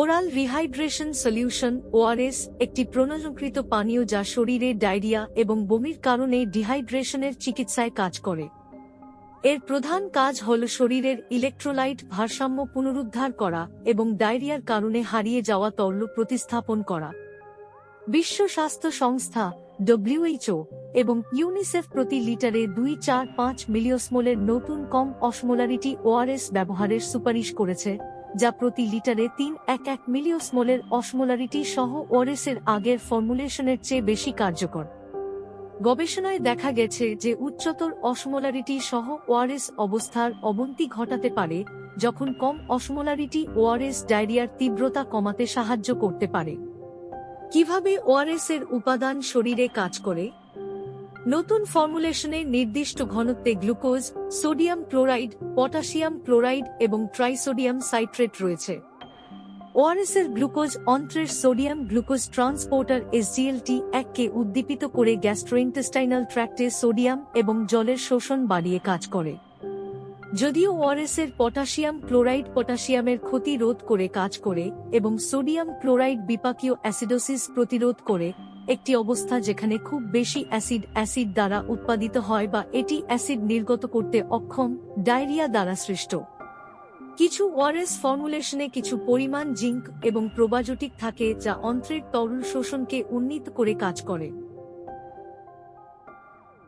Oral rehydration solution ORS একটি প্রণয়নকৃত পানীয় যা শরীরে ডায়রিয়া এবং বমির কারণে ডিহাইড্রেশনের চিকিৎসায় কাজ করে। এর প্রধান কাজ হল শরীরের ইলেকট্রোলাইট ভারসাম্য পুনরুদ্ধার করা এবং ডায়রিয়ার কারণে হারিয়ে যাওয়া তরল প্রতিস্থাপন করা। বিশ্ব স্বাস্থ্য সংস্থা ডব্লিউএইচও এবং ইউনিসেফ প্রতি লিটারে দুই চার পাঁচ মিলিয়সমোলের নতুন কম অসমোলারিটি ওআরএস ব্যবহারের সুপারিশ করেছে। যা প্রতি লিটারে তিন এক এক মিলিয়সমোলের অসমোলারিটি সহ ওআরএসের আগের ফর্মুলেশনের চেয়ে বেশি কার্যকর। গবেষণায় দেখা গেছে যে উচ্চতর অসমোলারিটি সহ ওআরএস অবস্থার অবনতি ঘটাতে পারে যখন কম অসমোলারিটি ওআরএস ডায়রিয়ার তীব্রতা কমাতে সাহায্য করতে পারে। কীভাবে ওআরএস এর উপাদান শরীরে কাজ করে? নতুন ফর্মুলেশনে নির্দিষ্ট ঘনত্বে glucose sodium chloride potassium chloride এবং ট্রাইসোডিয়াম সাইট্রেট রয়েছে। ওআরএস এর গ্লুকোজ অন্ত্রের সোডিয়াম গ্লুকোজ ট্রান্সপোর্টার এসজিএলটি এককে উদ্দীপিত করে গ্যাস্ট্রোইন্টেস্টাইনাল ট্র্যাক্টে সোডিয়াম এবং জলের শোষণ বাড়িয়ে কাজ করে। যদিও ওআরএস এর পটাশিয়াম ক্লোরাইড পটাশিয়ামের ক্ষতি রোধ করে কাজ করে এবং সোডিয়াম ক্লোরাইড বিপাকীয় অ্যাসিডোসিস প্রতিরোধ করে একটি অবস্থা যেখানে খুব বেশি অ্যাসিড অ্যাসিড দ্বারা উৎপাদিত হয় বা এটি অ্যাসিড নির্গত করতে অক্ষম, ডায়রিয়া দ্বারা সৃষ্ট। কিছু ওয়ারেস ফর্মুলেশনে কিছু পরিমাণ জিঙ্ক এবং প্রোবায়োটিক থাকে যা অন্ত্রের তরল শোষণকে উন্নীত করে কাজ করে।